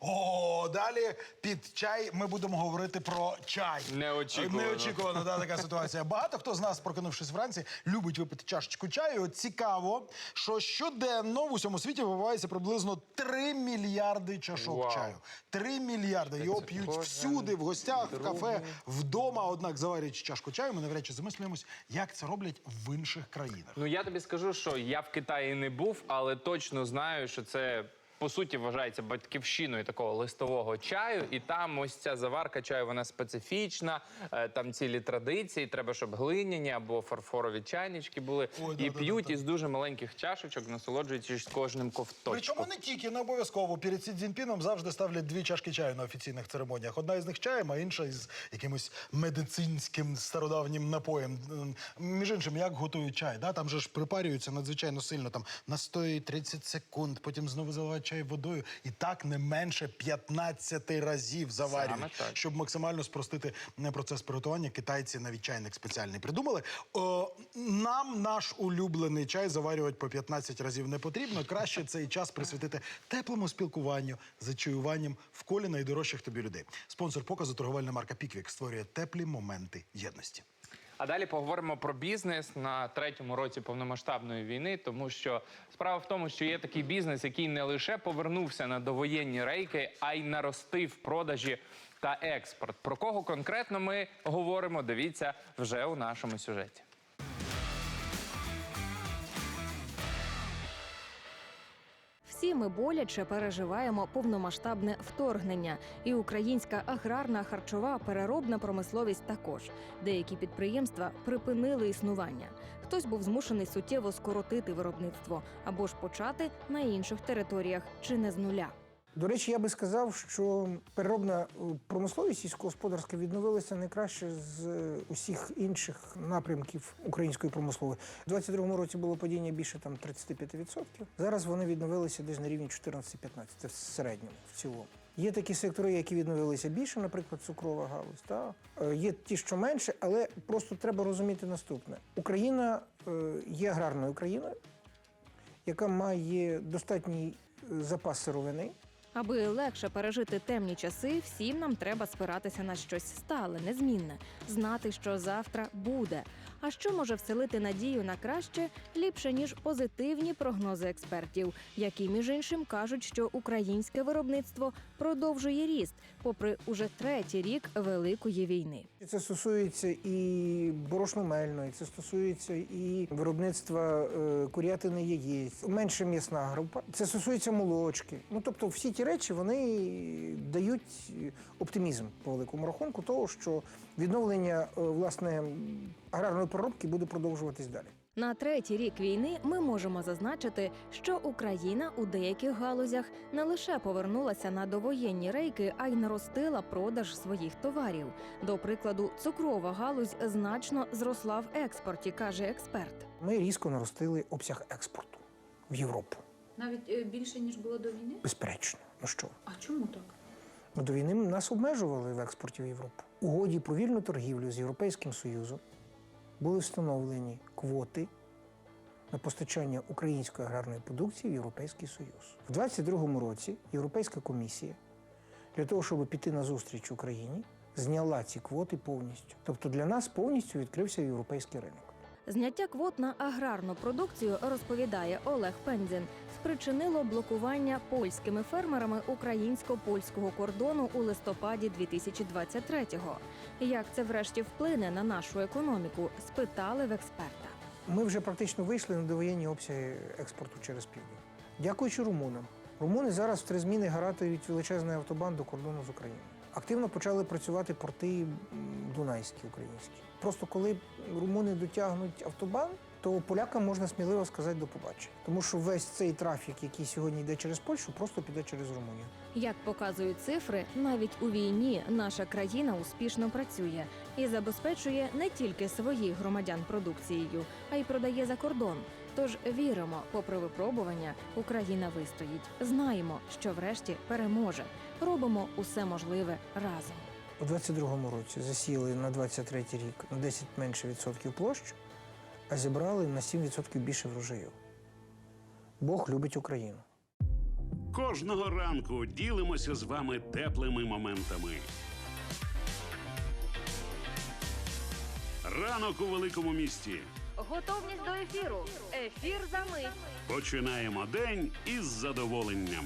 О, далі під чай ми будемо говорити про чай. Неочікувано. Неочікувано, да, така ситуація. Багато хто з нас, прокинувшись вранці, любить випити чашечку чаю. От Цікаво, що щоденно в усьому світі вибивається приблизно 3 мільярди чашок Вау. чаю. 3 мільярди. Його п'ють всюди, в гостях, в кафе, вдома. Однак, заварюючи чашку чаю, ми навряд чи замислюємось, як це роблять в інших країнах. Ну я тобі скажу, що я в Китаї не був, але точно знаю, що це. По суті, вважається батьківщиною такого листового чаю, і там ось ця заварка чаю, вона специфічна. е, Там цілі традиції. Треба, щоб глиняні або фарфорові чайнички були. Ой, і да-да-да-да. п'ють із дуже маленьких чашечок, насолоджуючись кожним ковточком. Причому не тільки, не обов'язково. Перед Сі Цзіньпіном завжди ставлять дві чашки чаю на офіційних церемоніях. Одна із них чаєм, а інша із якимось медицинським стародавнім напоєм. Між іншим, як готують чай? Да? Там же ж припарюються надзвичайно сильно. Там настої 30 секунд, потім знову заливають чай водою. І так не менше 15 разів заварюють. Щоб максимально спростити е, процес приготування, китайці навіть чайник спеціальний придумали. О, нам наш улюблений чай заварювати по 15 разів не потрібно. Краще цей час присвятити теплому спілкуванню, зачаюванням в колі найдорожчих тобі людей. Спонсор показу торговельна марка Піквік створює теплі моменти єдності. А далі поговоримо про бізнес на третьому році повномасштабної війни, тому що справа в тому, що є такий бізнес, який не лише повернувся на довоєнні рейки, а й наростив продажі та експорт. Про кого конкретно ми говоримо? Дивіться вже у нашому сюжеті. Всі ми боляче переживаємо повномасштабне вторгнення, і українська аграрна, харчова, переробна промисловість також. Деякі підприємства припинили існування. Хтось був змушений суттєво скоротити виробництво або ж почати на інших територіях чи не з нуля. До речі, я би сказав, що переробна е, промисловість сільськогосподарська відновилася найкраще з е, усіх інших напрямків української промислової. У 22-му році було падіння більше там 35%. Зараз вони відновилися десь на рівні 14-15%. Це в середньому, в цілому. Є такі сектори, які відновилися більше, наприклад, цукрова галузь. Та? Е, Є ті, що менше, але просто треба розуміти наступне: Україна є аграрною країною, яка має достатній запас сировини. Аби легше пережити темні часи, всім нам треба спиратися на щось стале, незмінне, знати, що завтра буде. А що може вселити надію на краще ліпше ніж позитивні прогнози експертів, які між іншим кажуть, що українське виробництво продовжує ріст, попри уже третій рік великої війни. Це стосується і борошномельної, це стосується і виробництва е, курятини яєць, менше м'ясна група. Це стосується молочки. Ну тобто, всі ті речі вони дають оптимізм по великому рахунку, того що відновлення е, власне аграрної переробки буде продовжуватись далі. На третій рік війни ми можемо зазначити, що Україна у деяких галузях не лише повернулася на довоєнні рейки, а й наростила продаж своїх товарів. До прикладу, цукрова галузь значно зросла в експорті, каже експерт. Ми різко наростили обсяг експорту в Європу. Навіть е, більше ніж було до війни. Безперечно. Ну що? А чому так? Ну, до війни нас обмежували в експорті в Європу. Угоді про вільну торгівлю з Європейським Союзом були встановлені квоти на постачання української аграрної продукції в Європейський Союз. В 2022 році Європейська комісія для того, щоб піти на зустріч Україні, зняла ці квоти повністю. Тобто для нас повністю відкрився європейський ринок. Зняття квот на аграрну продукцію, розповідає Олег Пензін, спричинило блокування польськими фермерами українсько-польського кордону у листопаді 2023-го. Як це врешті вплине на нашу економіку? Спитали в експерта. Ми вже практично вийшли на довоєнні обсяги експорту через південь. Дякуючи румунам. Румуни зараз в три зміни гарантують величезний автобан до кордону з Україною. Активно почали працювати порти дунайські українські. Просто коли румуни дотягнуть автобан, то полякам можна сміливо сказати до побачення. Тому що весь цей трафік, який сьогодні йде через Польщу, просто піде через Румунію. Як показують цифри, навіть у війні наша країна успішно працює і забезпечує не тільки своїх громадян продукцією, а й продає за кордон. Тож віримо, попри випробування, Україна вистоїть. Знаємо, що врешті переможе. Робимо усе можливе разом. У 22-му році засіяли на 23-й рік на 10 менше відсотків площ, а зібрали на 7% більше врожаю. Бог любить Україну. Кожного ранку ділимося з вами теплими моментами. Ранок у великому місті. Готовність до ефіру. Ефір за мить. Починаємо день із задоволенням.